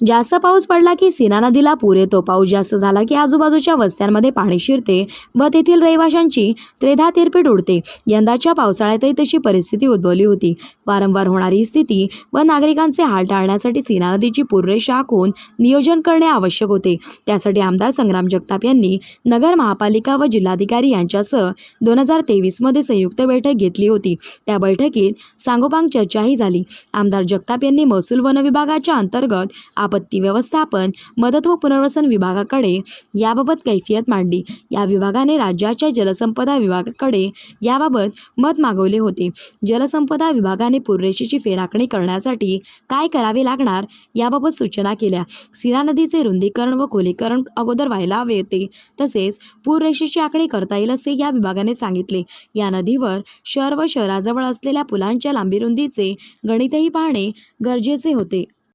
जास्त पाऊस पडला की सीना नदीला पूर येतो. पाऊस जास्त झाला की आजूबाजूच्या वस्त्यांमध्ये पाणी शिरते व तेथील रहिवाशांची त्रेधा तिरपीट उडते. यंदाच्या पावसाळ्यातही तशी परिस्थिती उद्भवली होती. वारंवार होणारी ही स्थिती व नागरिकांचे हाल टाळण्यासाठी सीना नदीची पूररेषा आखून नियोजन करणे आवश्यक होते. त्यासाठी आमदार संग्राम जगताप यांनी नगर महापालिका व जिल्हाधिकारी यांच्यासह दोन हजार तेवीसमध्ये संयुक्त बैठक घेतली होती. त्या बैठकीत सांगोपांग चर्चाही झाली. आमदार जगताप यांनी महसूल वन विभागाच्या अंतर्गत आपत्ती व्यवस्थापन मदत व पुनर्वसन विभागाकडे याबाबत कैफियत मांडली. या विभागाने राज्याच्या जलसंपदा विभागाकडे याबाबत मत मागवले होते. जलसंपदा विभागाने पूररेषेची फेराखणी करण्यासाठी काय करावे लागणार याबाबत सूचना केल्या. सिरा नदीचे रुंदीकरण व खोलीकरण अगोदर व्हायला हवे होते. तसेच पूररेषेची आखणी करता येईल असे या विभागाने सांगितले. या नदीवर शहर व शहराजवळ असलेल्या पुलांच्या लांबी रुंदीचे गणितही पाहणे गरजेचे होते.